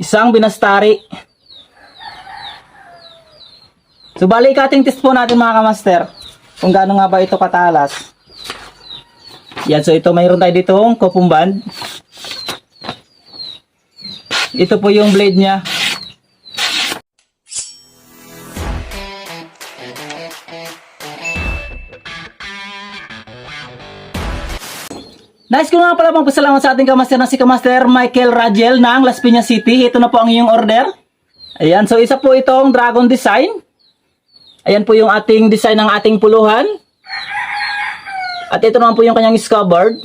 Isang binastari. So bali cutting test po natin mga kamaster. Kung gaano nga ba ito katalas. Yan, so ito mayroon tayo ditong kopong band. Ito po yung blade niya. Nice ko nga pala pang pasalamat sa ating kamaster na si Kamaster Michael Ragel ng Las Piñas City. Ito na po ang iyong order. Ayan, so isa po itong dragon design. Ayan po yung ating design ng ating puluhan. At ito naman po yung kanyang scabbard.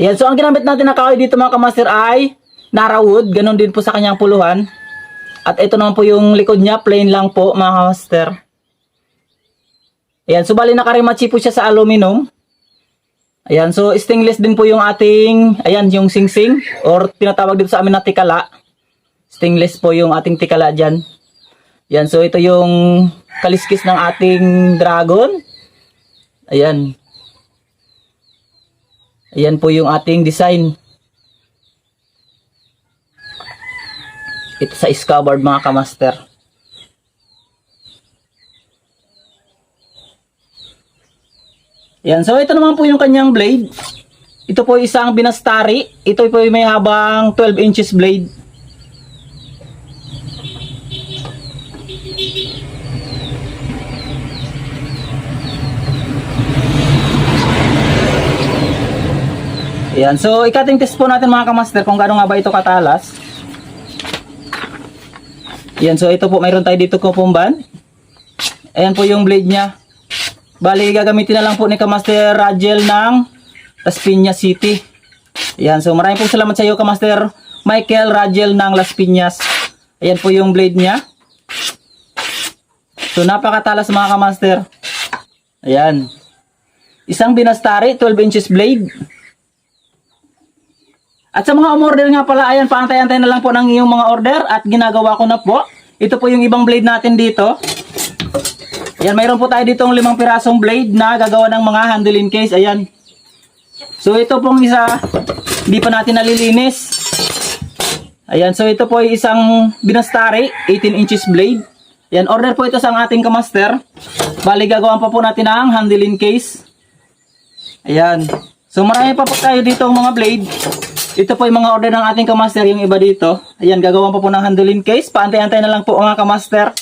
Ayan, so ang ginamit natin na kahoy dito mga kamaster ay Nara wood. Ganon din po sa kanyang puluhan. At ito naman po yung likod niya, plain lang po mga kamaster. Ayan, so bali nakarimachi po siya sa aluminum. Ayan, so stainless din po yung ating, ayan, yung sing-sing or tinatawag dito sa amin na tikala. Stainless po yung ating tikala dyan. Ayan, so ito yung kaliskis ng ating dragon. Ayan. Ayan po yung ating design. Ito sa scabbard mga kamaster. Yan, so ito naman po yung kanyang blade. Ito po isang binastari. Ito po may habang 12 inches blade. Yan, so ikating test po natin mga kamaster kung gaano nga ba ito katalas. Yan, so ito po mayroon tayo dito kupumban. Ayan po yung blade niya. Bali, gagamitin na lang po ni Kamaster Ragel ng Las Piñas City. Ayan, so maraming po salamat sa iyo, Kamaster Michael Ragel ng Las Piñas. Ayan po yung blade niya. So, napakatalas mga Kamaster. Ayan. Isang binastari, 12 inches blade. At sa mga umorder nga pala, ayan, paantay-antay na lang po ng iyong mga order at ginagawa ko na po. Ito po yung ibang blade natin dito. Ayan, mayroon po tayo ditong limang pirasong blade na gagawa ng mga handling case. Ayan. So, ito pong isa, hindi pa natin nalilinis. Ayan, so ito po ay isang binastari, 18 inches blade. Ayan, order po ito sa ating kamaster. Bali, gagawan pa po natin ang handling case. Ayan. So, marami pa po tayo dito mga blade. Ito po yung mga order ng ating kamaster, yung iba dito. Ayan, gagawan pa po ng handling case. Paantay-antay na lang po mga kamaster.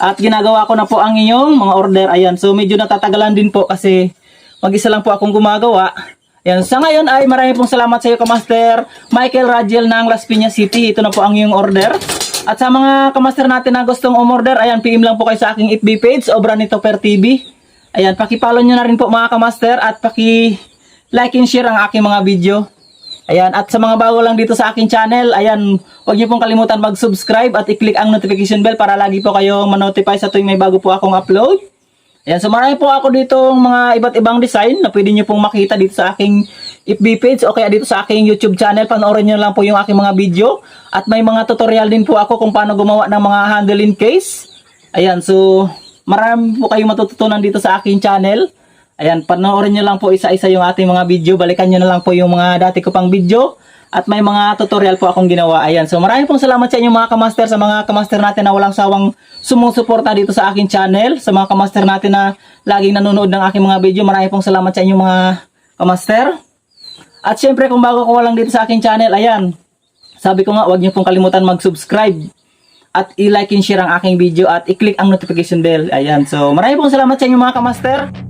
At ginagawa ko na po ang inyong mga order. Ayan, so medyo natatagalan din po kasi mag-isa lang po akong gumagawa. Ayan, sa ngayon ay marami pong salamat sa iyo, Kamaster Michael Ragel ng Las Piñas City. Ito na po ang iyong order. At sa mga kamaster natin na gustong umorder, ayan, PM lang po kayo sa aking FB page, Obra Nito Per TV. Ayan, pakipollow nyo na rin po mga kamaster at paki-like and share ang aking mga video. Ayan, at sa mga bago lang dito sa aking channel, ayan, huwag niyo pong kalimutan mag-subscribe at i-click ang notification bell para lagi po kayo manotify sa tuwing may bago po akong upload. Ayan, so marami po ako dito mga iba't ibang design na pwede niyo pong makita dito sa aking FB page o kaya dito sa aking YouTube channel. Panoorin niyo lang po yung aking mga video. At may mga tutorial din po ako kung paano gumawa ng mga handling case. Ayan, so marami po kayong matututunan dito sa aking channel. Ayan, panoorin nyo lang po isa-isa yung ating mga video. Balikan nyo na lang po yung mga dati ko pang video. At may mga tutorial po akong ginawa. Ayan, so maraming pong salamat sa inyo mga kamaster, sa mga kamaster natin na walang sawang sumusuporta dito sa aking channel. Sa mga kamaster natin na laging nanonood ng aking mga video. Maraming pong salamat sa inyo mga kamaster. At syempre kung bago ko lang dito sa aking channel, ayan. Sabi ko nga, huwag niyo pong kalimutan mag-subscribe at i-like and share ang aking video at i-click ang notification bell. Ayan, so maraming pong salamat sa inyo mga kamaster.